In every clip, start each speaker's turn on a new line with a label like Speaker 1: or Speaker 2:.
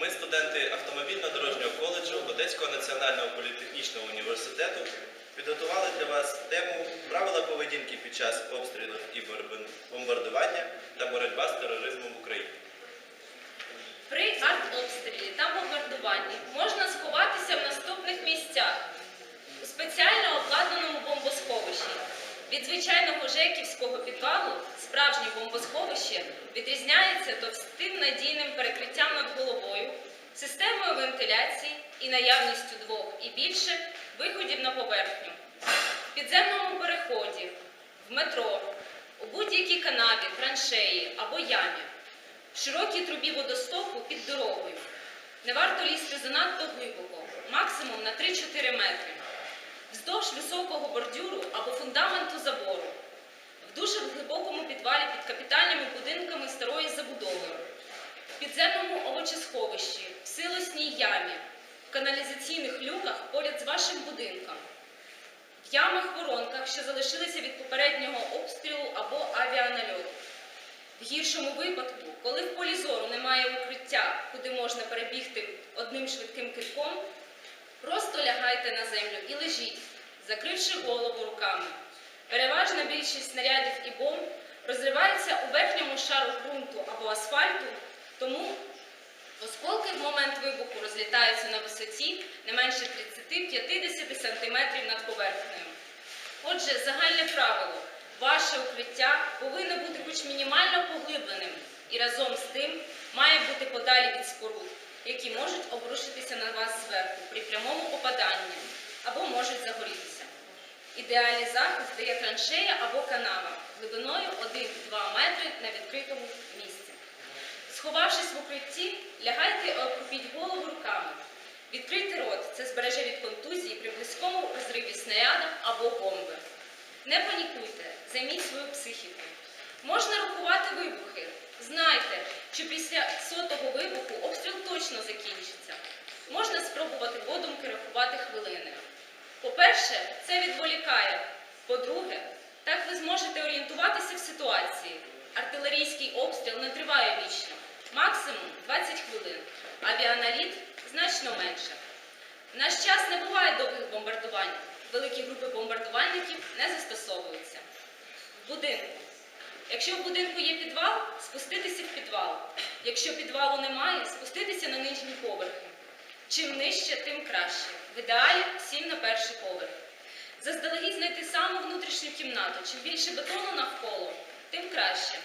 Speaker 1: Ми, студенти автомобільно-дорожнього коледжу Одеського національного політехнічного університету, підготували для вас тему правила поведінки під час обстрілів і бомбардування та боротьба з тероризмом в Україні.
Speaker 2: При артобстрілі та бомбардуванні можна сховатися в наступних місцях у спеціально обладнаному бомбосховищі. Від звичайного жеківського підвалу справжнє бомбосховище відрізняється товстим надійним перекриттям над головою, системою вентиляції і наявністю двох і більше виходів на поверхню. В підземному переході, в метро, у будь-якій канаві, траншеї або ямі в широкій трубі водостоку під дорогою. Не варто лізти занадто глибоко, максимум на 3-4 метри. Вздовж високого бордюру або фундаменту забору. В дуже глибокому підвалі під капітальними будинками старої забудови. В підземному овочесховищі, в силосній ямі, в каналізаційних люках поряд з вашим будинком. В ямах-воронках, що залишилися від попереднього обстрілу або авіанальоту. В гіршому випадку, коли в полі зору немає укриття, куди можна перебігти одним швидким кидком, просто лягайте на землю і лежіть, закривши голову руками. Переважна більшість снарядів і бомб розривається у верхньому шару ґрунту або асфальту, тому осколки в момент вибуху розлітаються на висоті не менше 30-50 см над поверхнею. Отже, загальне правило. Ваше укриття повинно бути хоч мінімально поглибленим і разом з тим має бути подалі від споруд, які можуть обрушитися на вас зверху при прямому попаданні або можуть загорітися. Ідеальний захист дає траншея або канава глибиною 1-2 метри на відкритому місці. Сховавшись в укритті, лягайте і обкупіть голову руками. Відкрийте рот, це збереже від контузії при близькому розриві снаряда або бомби. Не панікуйте, займіть свою психіку. Можна рахувати вибухи. Знайте, що після сотого вибуху обстріл точно закінчиться. Можна спробувати подумки рахувати хвилини. По-перше, це відволікає. По-друге, так ви зможете орієнтуватися в ситуації. Артилерійський обстріл не триває вічно, максимум 20 хвилин. Авіаналіт значно менше. В наш час не буває довгих бомбардувань. Великі групи бомбардувальників не застосовуються. В будинку. Якщо в будинку є підвал, спуститися в підвал. Якщо підвалу немає, спуститися на нижні поверхи. Чим нижче, тим краще. В ідеалі всім на перший поверх. Заздалегідь знайти саму внутрішню кімнату. Чим більше бетону навколо, тим краще.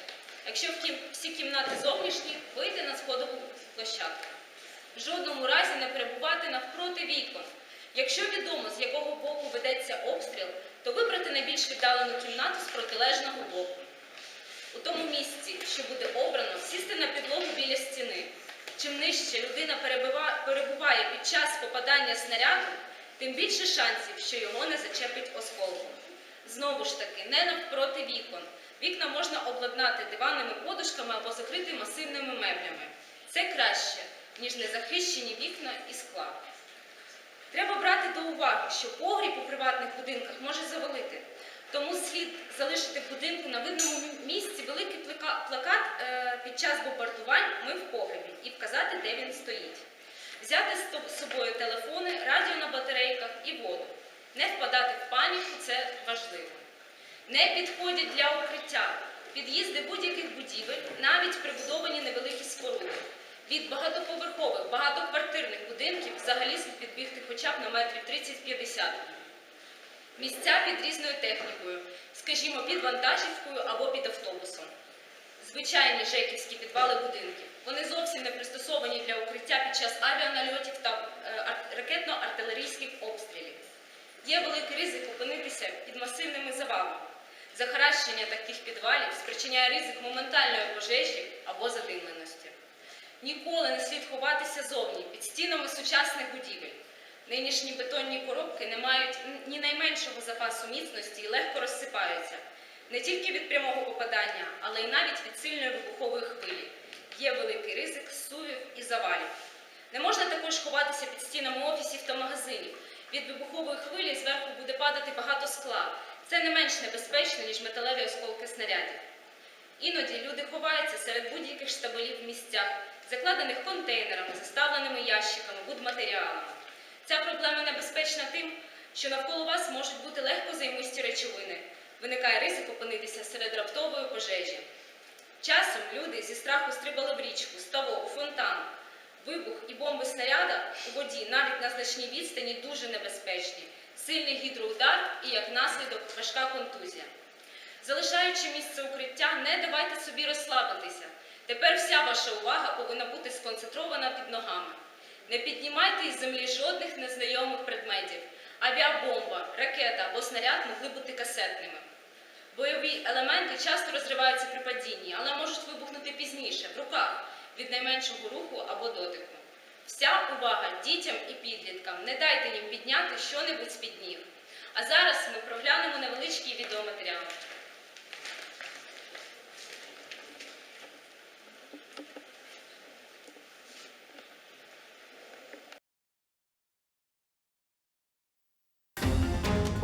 Speaker 2: Якщо всі кімнати зовнішні, вийти на сходову площадку. В жодному разі не перебувати навпроти вікон. Якщо відомо, з якого боку ведеться обстріл, то вибрати найбільш віддалену кімнату з протилежного боку. У тому місці, що буде обрано, сісти на підлогу біля стіни. Чим нижче людина перебуває під час попадання снаряду, тим більше шансів, що його не зачепить осколком. Знову ж таки, не навпроти вікон. Вікна можна обладнати диванними подушками або закрити масивними меблями. Це краще, ніж незахищені вікна і скла. Треба брати до уваги, що погріб у приватних будинках може завалити. Тому слід залишити в будинку на видному місці великий плакат е, під час бомбардувань ми в погребі і вказати, де він стоїть. Взяти з собою телефони, радіо на батарейках і воду. Не впадати в паніку це важливо. Не підходять для укриття під'їзди будь-яких будівель, навіть прибудовані невеликі споруди. Від багатоповерхових, багатоквартирних будинків взагалі слід підбігти хоча б на метрів 30-50. Місця під різною технікою, скажімо, під вантажівкою або під автобусом. Звичайні жеківські підвали будинків. Вони зовсім не пристосовані для укриття під час авіанальотів та е, ракетно-артилерійських обстрілів. Є великий ризик опинитися під масивними завалами. Захаращення таких підвалів спричиняє ризик моментальної пожежі або задимленості. Ніколи не слід ховатися зовні під стінами сучасних будівель. Нинішні бетонні коробки не мають ні найменшого запасу міцності і легко розсипаються. Не тільки від прямого попадання, але й навіть від сильної вибухової хвилі. Є великий ризик сувів і завалів. Не можна також ховатися під стінами офісів та магазинів. Від вибухової хвилі зверху буде падати багато скла. Це не менш небезпечно, ніж металеві осколки снарядів. Іноді люди ховаються серед будь-яких штабелів в місцях, закладених контейнерами, заставленими ящиками, будматеріалами. Ця проблема небезпечна тим, що навколо вас можуть бути легко займисті речовини. Виникає ризик опинитися серед раптової пожежі. Часом люди зі страху стрибали в річку, ставок, фонтан. Вибух і бомби снаряда у воді навіть на значній відстані дуже небезпечні. Сильний гідроудар і як наслідок важка контузія. Залишаючи місце укриття, не давайте собі розслабитися. Тепер вся ваша увага повинна бути сконцентрована під ногами. Не піднімайте із землі жодних незнайомих предметів. Авіабомба, ракета або снаряд могли бути касетними. Бойові елементи часто розриваються при падінні, але можуть вибухнути пізніше, в руках, від найменшого руху або дотику. Вся увага дітям і підліткам. Не дайте їм підняти що-небудь з-під ніг. А зараз ми проглянемо невеличкий відеоматеріал.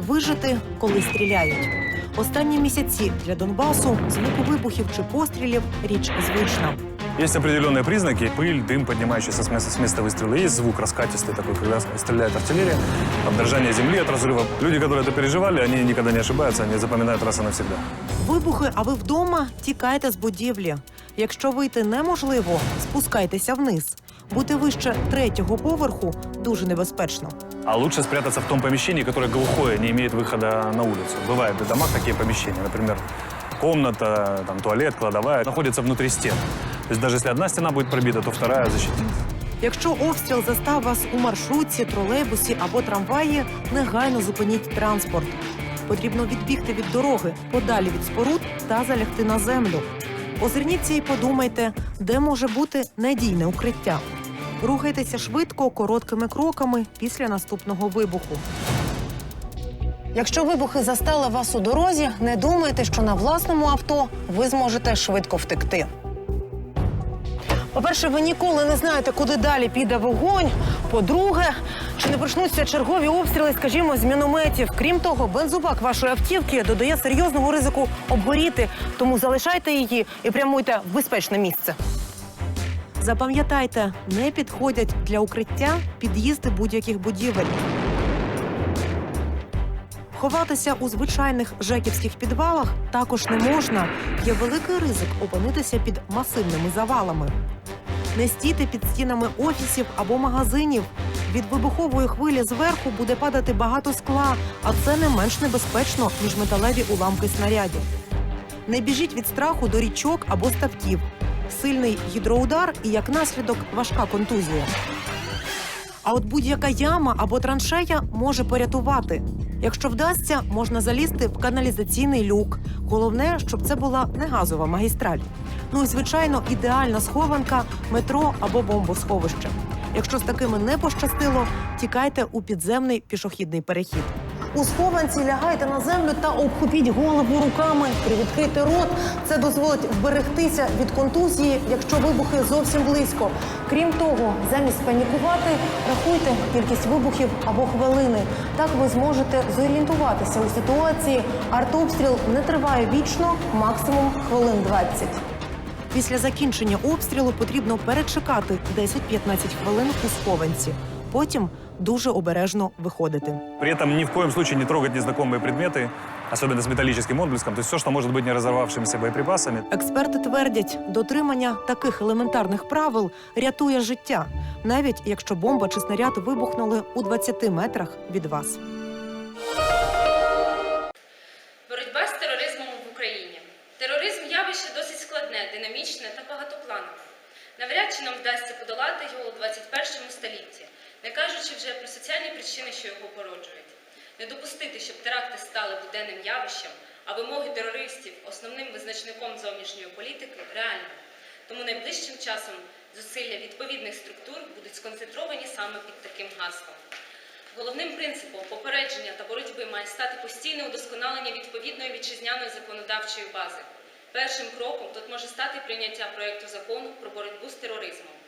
Speaker 3: Вижити, коли стріляють. Останні місяці для Донбасу звуку вибухів чи пострілів річ звична.
Speaker 4: Есть определенные признаки. Пыль, дым, поднимающийся с места, с места выстрела. Есть звук раскатистый такой, когда стреляет артиллерия. Обдрожание земли от разрыва. Люди, которые это переживали, они никогда не ошибаются, они запоминают раз и навсегда.
Speaker 3: Вибухи, а ви вдома тікайте з будівлі. Якщо вийти неможливо, спускайтеся вниз. Бути вище третього поверху дуже небезпечно.
Speaker 4: А лучше спрятаться в том помещении, которое глухое, не имеет выхода на улицу. Бывают в домах такие помещения, например, комната, там, туалет, кладовая, находится внутри стен. То есть даже если одна стена будет пробита, то вторая защитит.
Speaker 3: Якщо обстріл застав вас у маршрутці, тролейбусі або трамваї, негайно зупиніть транспорт. Потрібно відбігти від дороги, подалі від споруд та залягти на землю. Озирніться і подумайте, де може бути надійне укриття. Рухайтеся швидко, короткими кроками після наступного вибуху. Якщо вибухи застали вас у дорозі, не думайте, що на власному авто ви зможете швидко втекти. По-перше, ви ніколи не знаєте, куди далі піде вогонь. По-друге, чи не почнуться чергові обстріли, скажімо, з мінометів. Крім того, бензобак вашої автівки додає серйозного ризику обгоріти, тому залишайте її і прямуйте в безпечне місце. Запам'ятайте, не підходять для укриття під'їзди будь-яких будівель. Ховатися у звичайних жеківських підвалах також не можна. Є великий ризик опинитися під масивними завалами. Не стійте під стінами офісів або магазинів. Від вибухової хвилі зверху буде падати багато скла, а це не менш небезпечно, ніж металеві уламки снарядів. Не біжіть від страху до річок або ставків. Сильний гідроудар і як наслідок важка контузія. А от будь-яка яма або траншея може порятувати. Якщо вдасться, можна залізти в каналізаційний люк. Головне, щоб це була не газова магістраль. Ну і звичайно, ідеальна схованка, метро або бомбосховище. Якщо з такими не пощастило, тікайте у підземний пішохідний перехід. У схованці лягайте на землю та обхопіть голову руками, привідкрити рот. Це дозволить вберегтися від контузії, якщо вибухи зовсім близько. Крім того, замість панікувати, рахуйте кількість вибухів або хвилини. Так ви зможете зорієнтуватися у ситуації. Артобстріл не триває вічно, максимум хвилин 20. Після закінчення обстрілу потрібно перечекати 10-15 хвилин у схованці. Потім дуже обережно виходити.
Speaker 4: При этом ни в коем случае не трогать незнакомые предметы, особенно с металлическим отблеском, то есть все, что может быть не разорвавшимися боеприпасами.
Speaker 3: Експерти твердять, дотримання таких елементарних правил рятує життя, навіть якщо бомба чи снаряд вибухнули у 20 метрах від вас.
Speaker 2: Боротьба з тероризмом в Україні. Тероризм явище досить складне, динамічне та багатопланове. Навряд чи нам вдасться подолати його у 21 столітті, не кажучи вже про соціальні причини, що його породжують. Не допустити, щоб теракти стали буденним явищем, а вимоги терористів основним визначником зовнішньої політики реально. Тому найближчим часом зусилля відповідних структур будуть сконцентровані саме під таким гаслом. Головним принципом попередження та боротьби має стати постійне удосконалення відповідної вітчизняної законодавчої бази. Першим кроком тут може стати прийняття проєкту закону про боротьбу з тероризмом.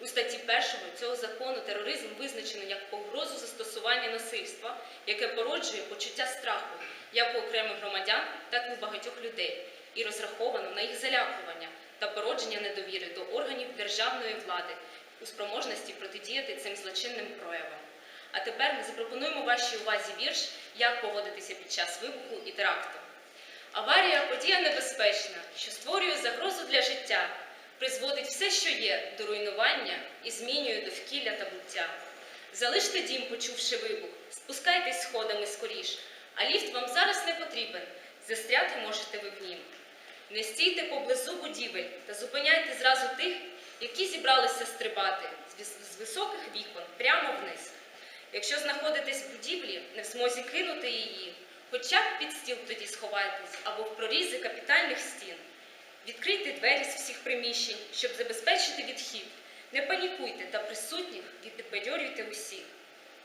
Speaker 2: У статті 1 цього закону тероризм визначено як погрозу застосування насильства, яке породжує почуття страху як у окремих громадян, так і у багатьох людей, і розраховано на їх залякування, та породження недовіри до органів державної влади у спроможності протидіяти цим злочинним проявам. А тепер ми запропонуємо вашій увазі вірш, як поводитися під час вибуху і теракту. Аварія подія небезпечна, що створює загрозу для життя, призводить все, що є, до руйнування і змінює довкілля та буття. Залиште дім, почувши вибух, спускайтесь сходами скоріш, а ліфт вам зараз не потрібен, застряти можете ви в нім. Не стійте поблизу будівель та зупиняйте зразу тих, які зібралися стрибати з високих вікон прямо вниз. Якщо знаходитесь в будівлі, не в змозі кинути її, хоча б під стіл тоді сховайтесь або в прорізи капітальних стін. Відкрийте двері з всіх приміщень, щоб забезпечити відхід. Не панікуйте та присутніх відпідбадьорюйте усіх.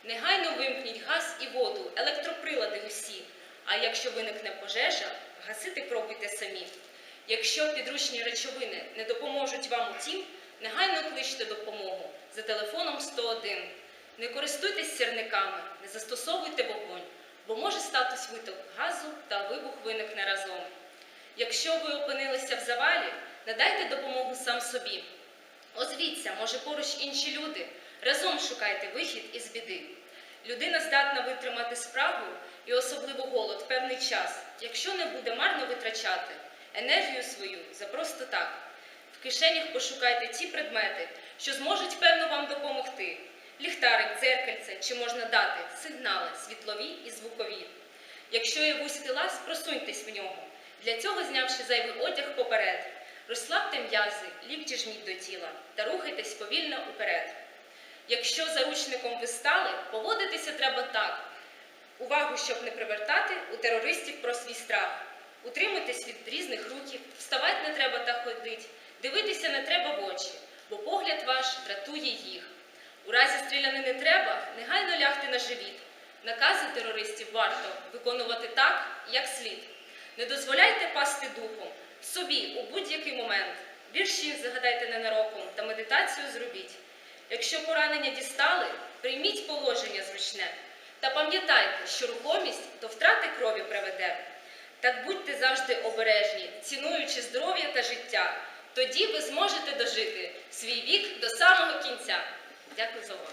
Speaker 2: Негайно вимкніть газ і воду, електроприлади усі. А якщо виникне пожежа, гасити пробуйте самі. Якщо підручні речовини не допоможуть вам у тім, негайно кличте допомогу за телефоном 101. Не користуйтесь сірниками, не застосовуйте вогонь, бо може статись виток газу та вибух виникне разом. Якщо ви опинилися в завалі, надайте допомогу сам собі. Озвіться, може поруч інші люди. Разом шукайте вихід із біди. Людина здатна витримати справу і особливо голод певний час, якщо не буде марно витрачати енергію свою за просто так. В кишенях пошукайте ті предмети, що зможуть певно вам допомогти. Ліхтарик, дзеркальце, чи можна дати сигнали світлові і звукові. Якщо є вузький лаз, просуньтесь в нього. Для цього, знявши зайвий одяг поперед, розслабте м'язи, лікті жміть до тіла та рухайтесь повільно уперед. Якщо заручником ви стали, поводитися треба так. Увагу, щоб не привертати у терористів про свій страх. Утримуйтесь від різних рухів, вставати не треба та ходить, дивитися не треба в очі, бо погляд ваш дратує їх. У разі стрілянини треба негайно лягти на живіт. Накази терористів варто виконувати так, як слід. Не дозволяйте пасти духом собі у будь-який момент. Вірші загадайте ненароком та медитацію зробіть. Якщо поранення дістали, прийміть положення зручне. Та пам'ятайте, що рухомість до втрати крові приведе. Так будьте завжди обережні, цінуючи здоров'я та життя. Тоді ви зможете дожити свій вік до самого кінця. Дякую за увагу.